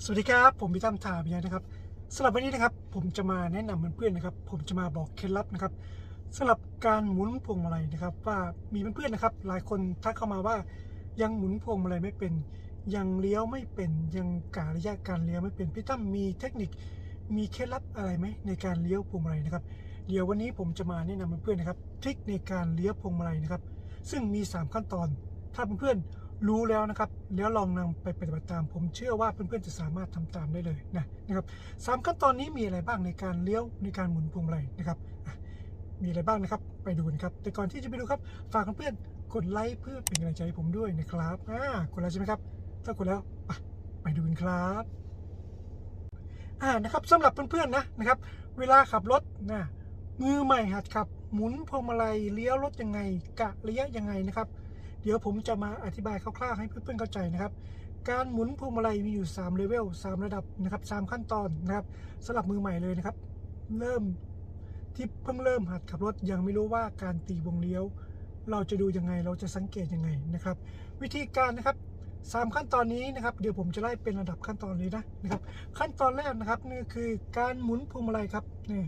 สวัสดีครับ ผมพี่ตั้มถาพิยานะครับสำหรับวันนี้นะครับผมจะมาแนะนำเพื่อนๆนะครับ ผมจะมาบอกเคล็ดลับนะครับสำหรับการหมุนพวงมาลัยนะครับ ว่ามีเพื่อนๆนะครับ หลายคนทักเข้ามาว่ายังหมุนพวงมาลัยไม่เป็น ยังเลี้ยวไม่เป็นยังกะระยะการเลี้ยวไม่เป็นพี่ตั้มมีเทคนิคมีเคล็ดลับอะไรไหมในการเลี้ยวพวงมาลัยนะครับเดี๋ยววันนี้ผมจะมาแนะนำเพื่อนๆนะครับทริคในการเลี้ยวพวงมาลัยนะครับ ซึ่งมี 3 ขั้นตอน ถ้าเพื่อนๆ รู้แล้วนะครับ แล้วลองนำไปปฏิบัติตาม ผมเชื่อว่าเพื่อนๆจะสามารถทำตามได้เลยนะนะครับสามขั้นตอนนี้มีอะไรบ้างในการเลี้ยวในการหมุนพวงมาลัยนะครับ มีอะไรบ้างนะครับ ไปดูกันครับ แต่ก่อนที่จะไปดูครับ ฝากเพื่อนๆกดไลค์เพื่อเป็นกำลังใจให้ผมด้วยนะครับอ่ากดแล้วใช่ไหมครับ ถ้ากดแล้วไปไปดูกันครับอ่านะครับสำหรับเพื่อนๆนะนะครับ เวลาขับรถนะมือใหม่หัดขับหมุนพวงมาลัยเลี้ยวรถยังไงกะระยะยังไงนะครับ เดี๋ยวผมจะมาอธิบายคร่าวๆให้เพื่อนๆเข้าใจนะครับ การหมุนพวงมาลัยมีอยู่3เลเวล3ระดับนะครับ3ขั้นตอนนะครับสำหรับมือใหม่เลยนะครับ เริ่มที่เพิ่งเริ่มหัดขับรถยังไม่รู้ว่าการตีวงเลี้ยว เราจะดูยังไงเราจะสังเกตยังไงนะครับ วิธีการนะครับสามขั้นตอนนี้นะครับเดี๋ยวผมจะไล่เป็นระดับขั้นตอนเลยนะนะครับ ขั้นตอนแรกนะครับนี่คือการหมุนพวงมาลัยครับนี่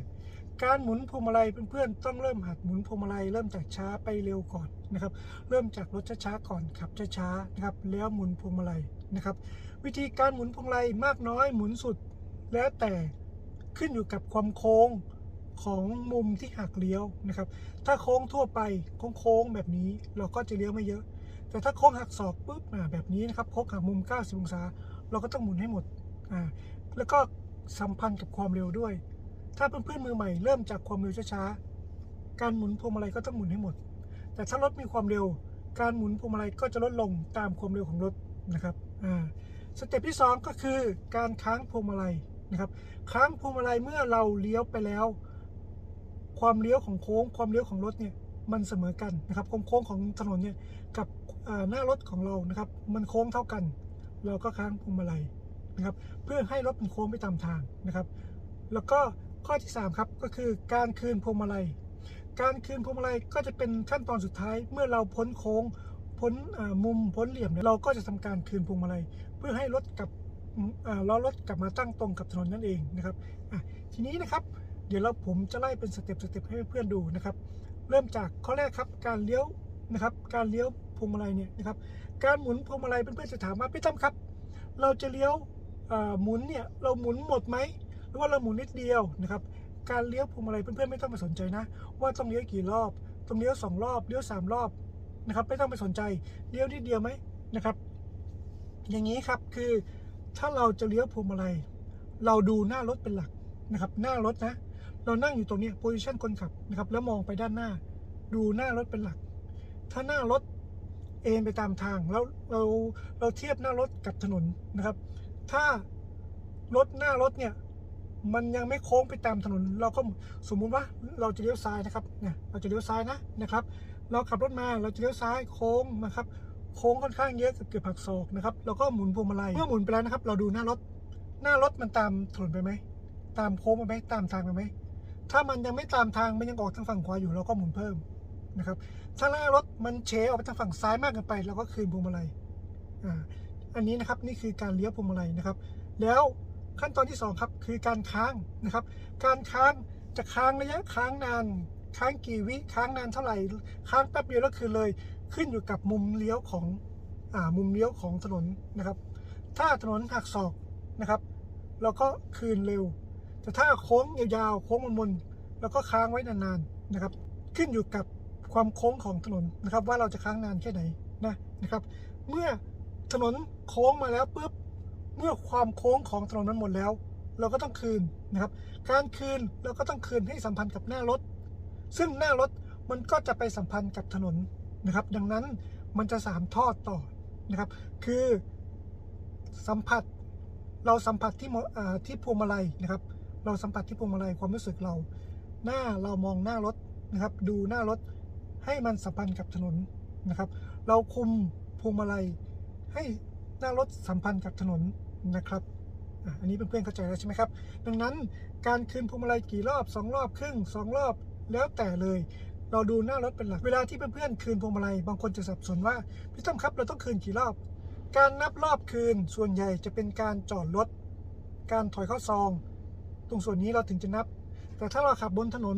การหมุนพวงมาลัยเพื่อนๆต้องเริ่มหัดหมุนพวงมาลัยเริ่มจากช้าไปเร็วก่อนนะครับ เริ่มจากรถช้าๆก่อนขับช้าๆนะครับ แล้วหมุนพวงมาลัยนะครับ วิธีการหมุนพวงมาลัยมากน้อยหมุนสุด แล้วแต่ขึ้นอยู่กับความโค้งของมุมที่หักเลี้ยวนะครับ ถ้าโค้งทั่วไปโค้งๆแบบนี้เราก็จะเลี้ยวไม่เยอะ แต่ถ้าโค้งหักศอกปุ๊บอ่าแบบนี้นะครับโค้งหักมุม 90 องศา เราก็ต้องหมุนให้หมดอ่าแล้วก็สัมพันธ์กับความเร็วด้วย ถ้าเพื่อนๆมือใหม่เริ่มจากความเร็วช้าๆ การหมุนพวงมาลัยก็ต้องหมุนให้หมด แต่ถ้ารถมีความเร็ว การหมุนพวงมาลัยก็จะลดลงตามความเร็วของรถนะครับอ่าสเต็ปที่ 2 ก็คือการค้างพวงมาลัยนะครับ ค้างพวงมาลัยเมื่อเราเลี้ยวไปแล้ว ความเลี้ยวของโค้ง ความเลี้ยวของรถเนี่ยมันเสมอกันนะครับความโค้งของถนนเนี่ยกับหน้ารถของเรานะครับ มันโค้งเท่ากัน เราก็ค้างพวงมาลัยนะครับ เพื่อให้รถมันโค้งไปตามทางนะครับ แล้วก็ ข้อที่ 3 ครับ ก็คือการคืนพวงมาลัย การคืนพวงมาลัยก็จะเป็นขั้นตอนสุดท้ายเมื่อเราพ้นโค้งพ้นมุมพ้นเหลี่ยมเราก็จะทำการคืนพวงมาลัย เพื่อให้รถกลับล้อรถกลับมาตั้งตรงกับถนนนั่นเองนะครับทีนี้นะครับเดี๋ยวเราผมจะไล่เป็นสเต็ปสเต็ปให้เพื่อนดูนะครับ เริ่มจากข้อแรกครับการเลี้ยวนะครับ การเลี้ยวพวงมาลัยเนี่ยนะครับ การหมุนพวงมาลัยเพื่อนๆจะถามว่าพี่ตั้มครับ เราจะเลี้ยวหมุนเนี่ยเราหมุนหมดไหม หรือว่าเราหมุนนิดเดียวนะครับการเลี้ยวพวงมาลัยเพื่อนๆไม่ต้องไปสนใจนะ ว่าต้องเลี้ยวกี่รอบต้องเลี้ยวสองรอบเลี้ยวสามรอบนะครับไม่ต้องไปสนใจเลี้ยวนิดเดียวไหมนะครับอย่างนี้ครับคือถ้าเราจะเลี้ยวพวงมาลัยเราดูหน้ารถเป็นหลักนะครับหน้ารถนะ เรานั่งอยู่ตรงนี้โพซิชันคนขับนะครับแล้วมองไปด้านหน้า ดูหน้ารถเป็นหลัก ถ้าหน้ารถเอ็นไปตามทางแล้วเราเราเทียบหน้ารถกับถนนนะครับ ถ้ารถหน้ารถเนี่ย มันยังไม่โค้งไปตามถนน เราก็สมมุติว่าเราจะเลี้ยวซ้ายนะครับเนี่ยเราจะเลี้ยวซ้ายนะนะครับ เราขับรถมาเราจะเลี้ยวซ้ายโค้งนะครับโค้งค่อนข้างเยอะเกือบเกือบผักศอกนะครับแล้วก็หมุนพวงมาลัยเมื่อหมุนไปแล้วนะครับ เราดูหน้ารถ หน้ารถมันตามถนนไปไหมตามโค้งไปไหมตามทางไปไหมถ้ามันยังไม่ตามทางมันยังออกทางฝั่งขวาอยู่เราก็หมุนเพิ่มนะครับถ้าหน้ารถมันเฉออกไปทางฝั่งซ้ายมากเกินไปเราก็คืนพวงมาลัยอ่าอันนี้นะครับนี่คือการเลี้ยวพวงมาลัยนะครับ แล้ว ขั้นตอนที่สองครับ คือการค้างนะครับ การค้างจะค้างระยะค้างนาน ค้างกี่วิค้างนานเท่าไหร่ ค้างแป๊บเดียวแล้วคืนเลย ขึ้นอยู่กับมุมเลี้ยวของอ่ามุมเลี้ยวของถนนนะครับ ถ้าถนนหักศอกนะครับเราก็คืนเร็ว แต่ถ้าโค้งยาวๆโค้งมนๆเราก็ค้างไว้นานๆนะครับ ขึ้นอยู่กับความโค้งของถนนนะครับ ว่าเราจะค้างนานแค่ไหนนะนะครับ เมื่อถนนโค้งมาแล้วปุ๊บ เมื่อความโค้งของถนนนั้นหมดแล้ว เราก็ต้องคืนนะครับ การคืนเราก็ต้องคืนให้สัมพันธ์กับหน้ารถ ซึ่งหน้ารถมันก็จะไปสัมพันธ์กับถนนนะครับ ดังนั้นมันจะสามทอดต่อนะครับ คือสัมผัสเราสัมผัสที่มอ่าที่พวงมาลัยนะครับ เราสัมผัสที่พวงมาลัยความรู้สึกเรา หน้าเรามองหน้ารถนะครับ ดูหน้ารถให้มันสัมพันธ์กับถนนนะครับ เราคุมพวงมาลัยให้หน้ารถสัมพันธ์กับถนน นะครับอันนี้เพื่อนๆเข้าใจแล้วใช่ไหมครับ ดังนั้นการคืนพวงมาลัยกี่รอบสองรอบครึ่งสองรอบแล้วแต่เลย เราดูหน้ารถเป็นหลัก เวลาที่เพื่อนๆคืนพวงมาลัยบางคนจะสับสนว่าพี่ต้อมครับเราต้องคืนกี่รอบ การนับรอบคืนส่วนใหญ่จะเป็นการจอดรถ การถอยเข้าซอง ตรงส่วนนี้เราถึงจะนับ แต่ถ้าเราขับบนถนน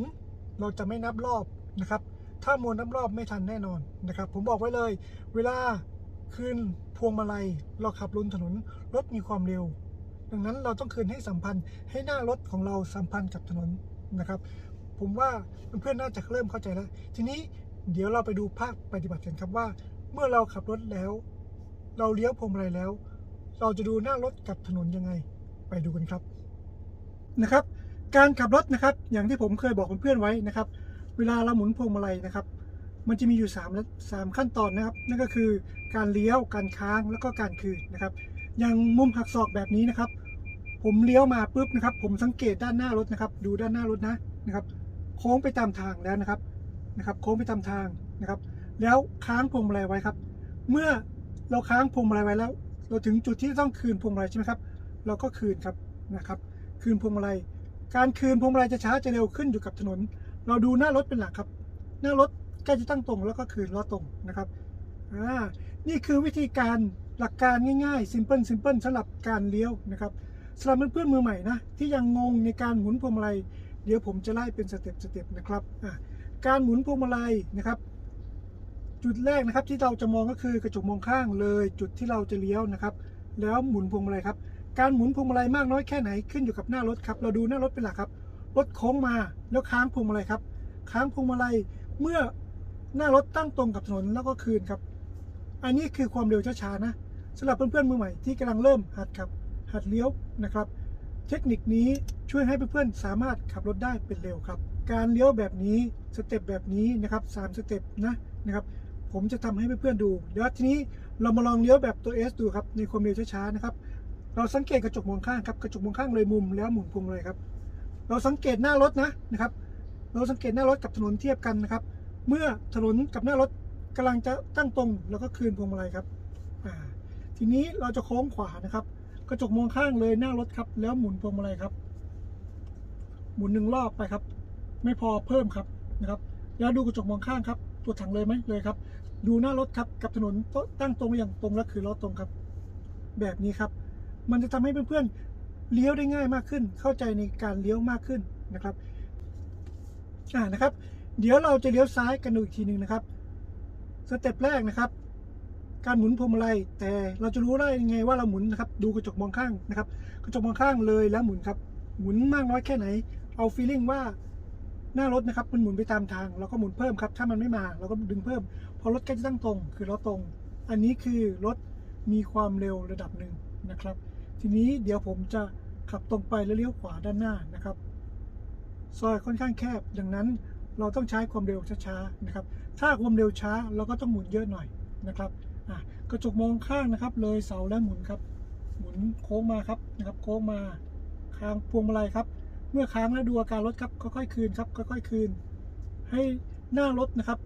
เราจะไม่นับรอบนะครับ ถ้ามวลนับรอบไม่ทันแน่นอนนะครับ ผมบอกไว้เลย เวลาคืน พวงมาลัย เราขับบนถนนรถมีความเร็ว ดังนั้นเราต้องคืนให้สัมพันธ์ให้หน้ารถของเราสัมพันธ์กับถนนนะครับ ผมว่าเพื่อนๆน่าจะเริ่มเข้าใจแล้ว ทีนี้เดี๋ยวเราไปดูภาคปฏิบัติกันครับว่า เมื่อเราขับรถแล้ว เราเลี้ยวพวงมาลัยแล้ว เราจะดูหน้ารถกับถนนยังไง ไปดูกันครับนะครับ การขับรถนะครับ อย่างที่ผมเคยบอกเพื่อนๆไว้นะครับ เวลาเราหมุนพวงมาลัยนะครับ มันจะมีอยู่3และสามขั้นตอนนะครับ นั่นก็คือการเลี้ยวการค้างแล้วก็การคืนนะครับ อย่างมุมหักศอกแบบนี้นะครับ ผมเลี้ยวมาปุ๊บนะครับ ผมสังเกตด้านหน้ารถนะครับ ดูด้านหน้ารถนะนะครับ โค้งไปตามทางแล้วนะครับนะครับ โค้งไปตามทางนะครับ แล้วค้างพวงมาลัยไว้ครับ เมื่อเราค้างพวงมาลัยไว้แล้ว เราถึงจุดที่ต้องคืนพวงมาลัยใช่ไหมครับ เราก็คืนครับนะครับ คืนพวงมาลัยการคืนพวงมาลัยจะช้าจะเร็วขึ้นอยู่กับถนน เราดูหน้ารถเป็นหลักครับ หน้ารถ ใกล้จะตั้งตรงแล้วก็คืนล้อตรงนะครับอ่านี่คือวิธีการหลักการง่ายๆ simple simple สำหรับการเลี้ยวนะครับสำหรับเพื่อนๆมือใหม่นะที่ยังงงในการหมุนพวงมาลัยเดี๋ยวผมจะไล่เป็นสเต็ปสเต็ปนะครับอ่าการหมุนพวงมาลัยนะครับ จุดแรกนะครับที่เราจะมองก็คือกระจกมองข้างเลย จุดที่เราจะเลี้ยวนะครับ แล้วหมุนพวงมาลัยครับ การหมุนพวงมาลัยมากน้อยแค่ไหนขึ้นอยู่กับหน้ารถครับ เราดูหน้ารถเป็นหลักครับ รถโค้งมาแล้วค้างพวงมาลัยครับ ค้างพวงมาลัยเมื่อ หน้ารถตั้งตรงกับถนนแล้วก็คืนครับ อันนี้คือความเร็วช้าๆนะสำหรับเพื่อนๆมือใหม่ที่กำลังเริ่มหัดขับ หัดเลี้ยวนะครับ เทคนิคนี้ช่วยให้เพื่อนๆสามารถขับรถได้เป็นเร็วครับ การเลี้ยวแบบนี้สเต็ปแบบนี้นะครับสามสเต็ปนะนะครับ ผมจะทำให้เพื่อนๆดูเดี๋ยวทีนี้เรามาลองเลี้ยวแบบตัว S ดูครับในความเร็วช้าๆนะครับ เราสังเกตกระจกมองข้างครับกระจกมองข้างเลยมุมแล้วหมุนพวงมาลัยครับ เราสังเกตหน้ารถนะนะครับ เราสังเกตหน้ารถกับถนนเทียบกันนะครับ เมื่อถนนกับหน้ารถกำลังจะตั้งตรงแล้วก็คืนพวงมาลัยครับทีนี้เราจะโค้งขวานะครับ กระจกมองข้างเลยหน้ารถครับ แล้วหมุนพวงมาลัยครับ หมุนหนึ่งรอบไปครับ ไม่พอเพิ่มครับนะครับ แล้วดูกระจกมองข้างครับ ตัวถังเลยไหมเลยครับ ดูหน้ารถครับกับถนนตั้งตรงอย่างตรงและคือล้อตรงครับ แบบนี้ครับ มันจะทำให้เพื่อนๆเลี้ยวได้ง่ายมากขึ้น เข้าใจในการเลี้ยวมากขึ้นนะครับอ่านะครับ เดี๋ยวเราจะเลี้ยวซ้ายกันดูอีกทีหนึ่งนะครับ สเต็ปแรกนะครับ การหมุนพวงมาลัยแต่เราจะรู้ได้ยังไงว่าเราหมุนนะครับ ดูกระจกมองข้างนะครับ กระจกมองข้างเลยแล้วหมุนครับ หมุนมากน้อยแค่ไหน เอาฟีลลิ่งว่าหน้ารถนะครับมันหมุนไปตามทางเราก็หมุนเพิ่มครับ ถ้ามันไม่มาเราก็ดึงเพิ่ม พอรถใกล้จะตั้งตรง คือล้อตรง อันนี้คือรถมีความเร็วระดับหนึ่งนะครับ ทีนี้เดี๋ยวผมจะขับตรงไปแล้วเลี้ยวขวาด้านหน้านะครับ ซอยค่อนข้างแคบดังนั้น เราต้องใช้ความเร็วช้าๆนะครับ ถ้าความเร็วช้าเราก็ต้องหมุนเยอะหน่อยนะครับกระจกมองข้างนะครับ เลยเสาแล้วหมุนครับ หมุนโค้งมาครับนะครับ โค้งมาค้างพวงมาลัยครับ เมื่อค้างแล้วดูอาการรถครับค่อยๆคืนครับค่อยๆคืน ให้หน้ารถนะครับ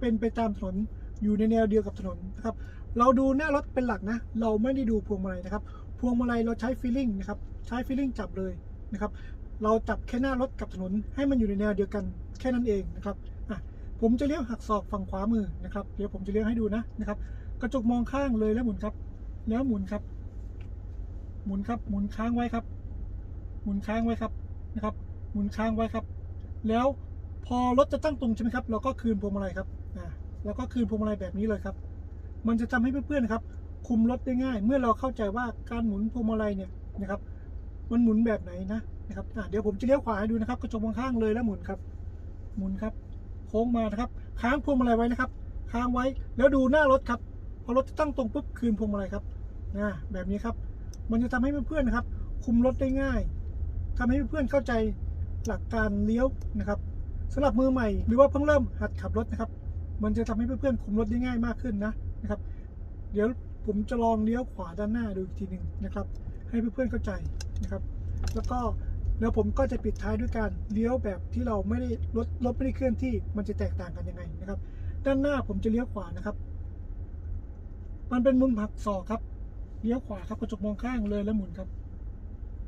เป็นไปตามถนนอยู่ในแนวเดียวกับถนนนะครับ เราดูหน้ารถเป็นหลักนะ เราไม่ได้ดูพวงมาลัยนะครับ พวงมาลัยเราใช้ฟีลลิ่งนะครับ ใช้ฟีลลิ่งจับเลยนะครับ เราจับแค่หน้ารถกับถนนให้มันอยู่ในแนวเดียวกัน แค่นั้นเองนะครับผมจะเลี้ยวหักศอกฝั่งขวามือนะครับเดี๋ยวผมจะเลี้ยวให้ดูนะนะครับ กระจกมองข้างเลยแล้วหมุนครับ แล้วหมุนครับ หมุนครับ หมุนค้างไว้ครับ หมุนค้างไว้ครับนะครับ หมุนค้างไว้ครับ แล้วพอรถจะตั้งตรงใช่ไหมครับ เราก็คืนพวงมาลัยครับอ่าแล้วก็คืนพวงมาลัยแบบนี้เลยครับ มันจะทำให้เพื่อนๆนะครับ คุมรถได้ง่าย เมื่อเราเข้าใจว่าการหมุนพวงมาลัยเนี่ยนะครับ มันหมุนแบบไหนนะนะครับอะเดี๋ยวผมจะเลี้ยวขวาให้ดูนะครับ กระจกมองข้างเลยแล้วหมุนครับ หมุนครับ โค้งมานะครับ ค้างพวงมาลัยไว้นะครับ ค้างไว้แล้วดูหน้ารถครับ พอรถจะตั้งตรงปุ๊บคืนพวงมาลัยครับนะแบบนี้ครับ มันจะทำให้เพื่อนๆนะครับ คุมรถได้ง่ายทำให้เพื่อนๆเข้าใจหลักการเลี้ยวนะครับสำหรับมือใหม่ หรือว่าเพิ่งเริ่มหัดขับรถนะครับ มันจะทำให้เพื่อนๆคุมรถได้ง่ายมากขึ้นนะนะครับ เดี๋ยวผมจะลองเลี้ยวขวาด้านหน้าดูอีกทีหนึ่งนะครับ ให้เพื่อนๆเข้าใจนะครับ แล้วก็ แล้วผมก็จะปิดท้ายด้วยการเลี้ยวแบบที่เราไม่ได้รถรถไม่ได้เคลื่อนที่มันจะแตกต่างกันยังไงนะครับ ด้านหน้าผมจะเลี้ยวขวานะครับ มันเป็นมุมหักศอกครับเลี้ยวขวาครับกระจกมองข้างเลยแล้วหมุนครับ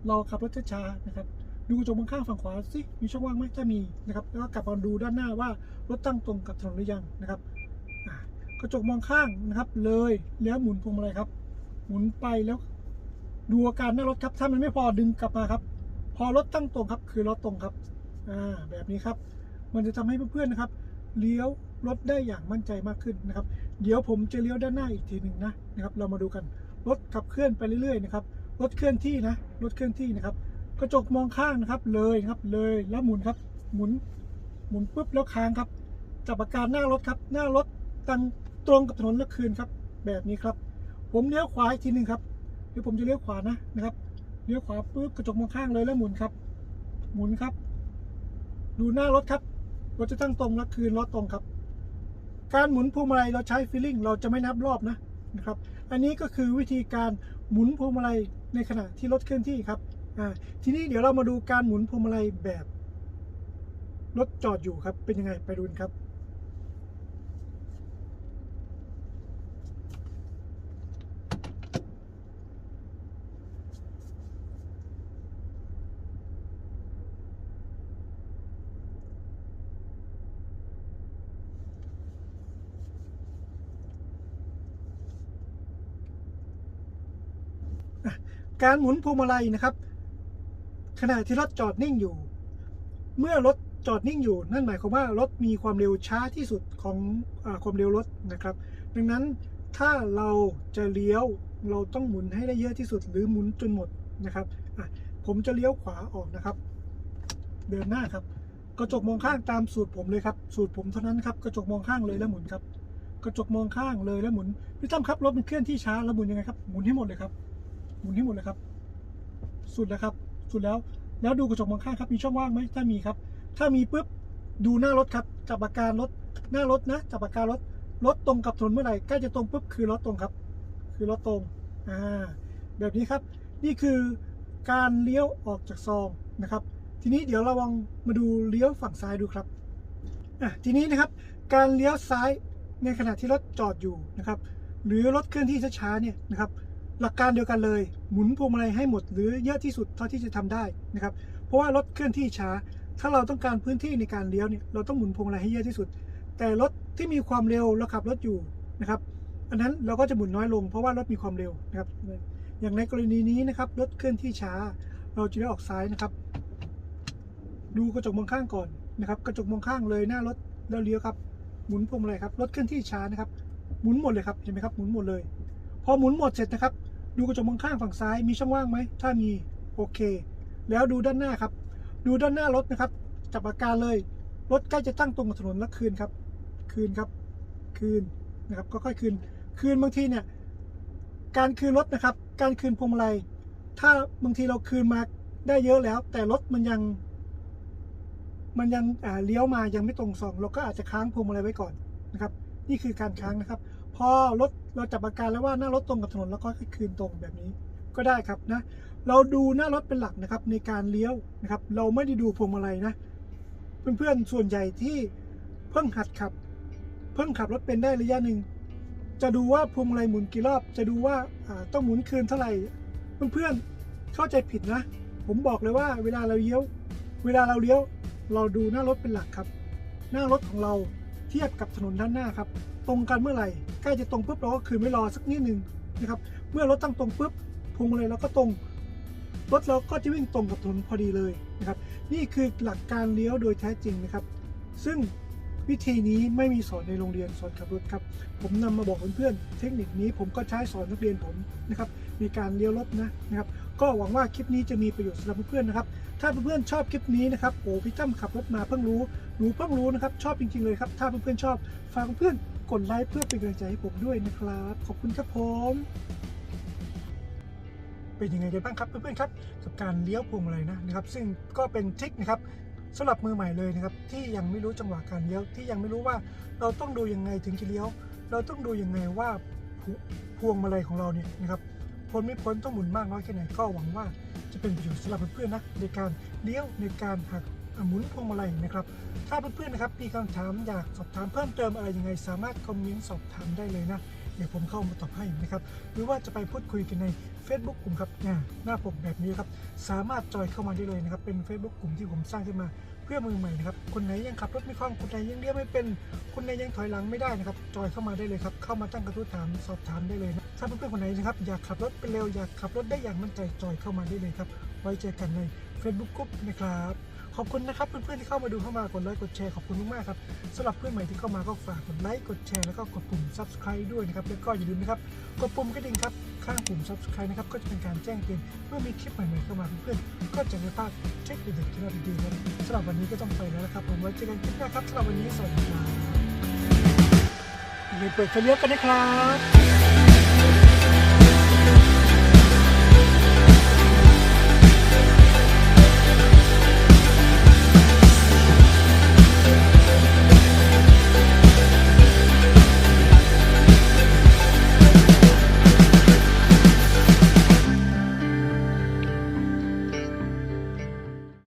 เราขับรถช้าๆนะครับ ดูกระจกมองข้างฝั่งขวาสิมีช่องว่างไหมถ้ามีนะครับแล้วก็กลับมาดูด้านหน้าว่ารถตั้งตรงกับถนนหรือยังนะครับกระจกมองข้างนะครับ เลยแล้วหมุนพวงมาลัยครับ หมุนไปแล้วดูอาการหน้ารถครับถ้ามันไม่พอดึงกลับมาครับ พอรถตั้งตรงครับคือรถตรงครับอ่าแบบนี้ครับ มันจะทำให้เพื่อนๆนะครับเลี้ยวรถได้อย่างมั่นใจมากขึ้นนะครับ เดี๋ยวผมจะเลี้ยวด้านหน้าอีกทีหนึ่งนะนะครับ เรามาดูกันรถขับเคลื่อนไปเรื่อยๆนะครับรถเคลื่อนที่นะรถเคลื่อนที่นะครับ กระจกมองข้างนะครับ เลยครับเลยแล้วหมุนครับ หมุนหมุนปุ๊บแล้วค้างครับ จับอาการหน้ารถครับ หน้ารถตั้งตรงกับถนนแล้วคืนครับ แบบนี้ครับ ผมเลี้ยวขวาอีกทีหนึ่งครับเดี๋ยวผมจะเลี้ยวขวานะนะครับ เลี้ยวขวาปุ๊บกระจกมองข้างเลยแล้วหมุนครับ หมุนครับ ดูหน้ารถครับรถจะตั้งตรงแล้วคืนล้อตรงครับ การหมุนพวงมาลัยเราใช้ฟีลลิ่งเราจะไม่นับรอบนะนะครับ อันนี้ก็คือวิธีการหมุนพวงมาลัยในขณะที่รถเคลื่อนที่ครับอ่าทีนี้เดี๋ยวเรามาดูการหมุนพวงมาลัยแบบรถจอดอยู่ครับเป็นยังไงไปดูนครับ การหมุนพวงมาลัยนะครับ ขณะที่รถจอดนิ่งอยู่ เมื่อรถจอดนิ่งอยู่ นั่นหมายความว่ารถมีความเร็วช้าที่สุดของอความเร็วรถนะครับ ดังนั้นถ้าเราจะเลี้ยวเราต้องหมุนให้ได้เยอะที่สุด หรือหมุนจนหมดนะครับผมจะเลี้ยวขวาออกนะครับ เดินหน้าครับ กระจกมองข้างตามสูตรผมเลยครับ สูตรผมเท่านั้นครับ กระจกมองข้างเลยแล้วหมุนครับ กระจกมองข้างเลยแล้วหมุนพี่ตั้มครับรถมันเคลื่อนที่ช้าแล้วหมุนยังไงครับ หมุนให้หมดเลยครับ มุนให้หมดเลยครับ สุดแล้วครับ สุดแล้ว แล้วดูกระจกมองข้างครับ มีช่องว่างไหมถ้ามีครับ ถ้ามีปุ๊บ ดูหน้ารถครับ จับอากการรถ หน้ารถนะ จับอาการรถ รถตรงกับถนนเมื่อไหร่ ใกล้จะตรงปุ๊บ คือรถตรงครับ คือรถตรง อ่า แบบนี้ครับ นี่คือการเลี้ยวออกจากซองนะครับ ทีนี้เดี๋ยวเราลองมาดูเลี้ยวฝั่งซ้ายดูครับ อะ ทีนี้นะครับ การเลี้ยวซ้ายในขณะที่รถจอดอยู่นะครับ หรือรถเคลื่อนที่ช้าๆเนี่ยนะครับ หลักการเดียวกันเลย หมุนพวงมาลัยให้หมดหรือเยอะที่สุดเท่าที่จะทำได้นะครับ เพราะว่ารถเคลื่อนที่ช้า ถ้าเราต้องการพื้นที่ในการเลี้ยวเนี่ยเราต้องหมุนพวงมาลัยให้เยอะที่สุด แต่รถที่มีความเร็วเราขับรถอยู่นะครับ อันนั้นเราก็จะหมุนน้อยลง เพราะว่ารถมีความเร็วนะครับ อย่างในกรณีนี้นะครับรถเคลื่อนที่ช้า เราจะได้ออกซ้ายนะครับ ดูกระจกมองข้างก่อนนะครับ กระจกมองข้างเลยหน้ารถแล้วเลี้ยวครับ หมุนพวงมาลัยครับรถเคลื่อนที่ช้านะครับ หมุนหมดเลยครับเห็นไหมครับหมุนหมดเลย พอหมุนหมดเสร็จนะครับ ดูกระจกมองข้างฝั่งซ้ายมีช่องว่างไหม ถ้ามีโอเค แล้วดูด้านหน้าครับ ดูด้านหน้ารถนะครับ จับอาการเลย รถใกล้จะตั้งตรงกับถนนแล้วคืนครับ คืนครับ คืนนะครับก็ค่อยคืน คืนบางทีเนี่ย การคืนรถนะครับ การคืนพวงมาลัย ถ้าบางทีเราคืนมาได้เยอะแล้ว แต่รถมันยัง มันยังอ่าเลี้ยวมายังไม่ตรงสอง เราก็อาจจะค้างพวงมาลัยไว้ก่อนนะครับ นี่คือการค้างนะครับ พอรถ เราจับอาการแล้วว่าหน้ารถตรงกับถนนแล้วก็คืนตรงแบบนี้ก็ได้ครับนะ เราดูหน้ารถเป็นหลักนะครับในการเลี้ยวนะครับ เราไม่ได้ดูพวงมาลัยนะ เพื่อนๆส่วนใหญ่ที่เพิ่งหัดขับ เพิ่งขับรถเป็นได้ระยะหนึ่งจะดูว่าพวงมาลัยหมุนกี่รอบ จะดูว่าต้องหมุนคืนเท่าไหร่เพื่อนๆเข้าใจผิดนะ ผมบอกเลยว่าเวลาเราเลี้ยว เวลาเราเลี้ยว เราดูหน้ารถเป็นหลักครับ หน้ารถของเรา เทียบกับถนนด้านหน้าครับ ตรงกันเมื่อไหร่ใกล้จะตรงปุ๊บเราก็คืนไม่รอสักนิดนึงนะครับ เมื่อรถตั้งตรงปุ๊บพวงมาลัยเราก็ตรงรถเราก็จะวิ่งตรงกับถนนพอดีเลยนะครับ นี่คือหลักการเลี้ยวโดยแท้จริงนะครับ ซึ่งวิธีนี้ไม่มีสอนในโรงเรียนสอนขับรถครับ ผมนำมาบอกเพื่อนๆเทคนิคนี้ผมก็ใช้สอนนักเรียนผมนะครับในการเลี้ยวรถนะนะครับ ก็หวังว่าคลิปนี้จะมีประโยชน์สำหรับเพื่อนๆนะครับ ถ้าเพื่อนๆชอบคลิปนี้นะครับโอ้พี่ตั้มขับรถมาเพิ่งรู้หนูเพิ่งรู้นะครับชอบจริงๆเลยครับถ้าเพื่อนๆชอบฝากเพื่อนกดไลค์เพื่อเป็นกำลังใจให้ผมด้วยนะครับ ขอบคุณครับผมเป็นยังไงกันบ้างครับเพื่อนๆครับกับการเลี้ยวพวงมาลัยนะนะครับ ซึ่งก็เป็นทริคนะครับสำหรับมือใหม่เลยนะครับ ที่ยังไม่รู้จังหวะการเลี้ยวที่ยังไม่รู้ว่าเราต้องดูยังไงถึงจะเลี้ยว เราต้องดูยังไงว่าพวงมาลัยของเราเนี่ยนะครับพ้นไม่พ้นต้องหมุนมากน้อยแค่ไหนก็หวังว่า จะเป็นประโยชน์สำหรับเพื่อนๆนะในการเลี้ยวในการหักหมุนพวงมาลัยนะครับ ถ้าเพื่อนๆนะครับมีคำถามอยากสอบถามเพิ่มเติมอะไรยังไง สามารถคอมเมนต์สอบถามได้เลยนะเดี๋ยวผมเข้ามาตอบให้นะครับ หรือว่าจะไปพูดคุยกันใน Facebook กลุ่มครับอ่าหน้าปกแบบนี้ครับ สามารถจอยเข้ามาได้เลยนะครับ เป็น Facebook กลุ่มที่ผมสร้างขึ้นมาเพื่อมือใหม่นะครับ คนไหนยังขับรถไม่คล่อง คนไหนยังเลี้ยวไม่เป็น คนไหนยังถอยหลังไม่ได้นะครับ จอยเข้ามาได้เลยครับ เข้ามาตั้งกระทู้ถามสอบถามได้เลยนะ ถ้าเพื่อนๆคนไหนนะครับอยากขับรถเป็นเร็วอยากขับรถได้อย่างมั่นใจจอยเข้ามาได้เลยครับ ไว้เจอกันใน Facebook กลุ่มนะครับ ขอบคุณนะครับเพื่อนๆที่เข้ามาดูเข้ามากดไลค์กดแชร์ขอบคุณมากๆครับสำหรับเพื่อนใหม่ที่เข้ามาก็ฝากกดไลค์กดแชร์แล้วก็กดปุ่ม subscribe ด้วยนะครับแล้วก็อย่าลืมนะครับกดปุ่มกระดิ่งครับข้างปุ่ม subscribe นะครับก็จะเป็นการแจ้งเตือนเมื่อมีคลิปใหม่ๆเข้ามาเพื่อนๆก็จะไม่พลาดเช็คเด็ดๆที่เราดีๆครับสำหรับวันนี้ก็ต้องไปแล้วนะครับผมไว้เจอกันคลิปหน้าครับสำหรับวันนี้สวัสดีครับอย่าลืมเปิดไฟเลี้ยวกันนะครับ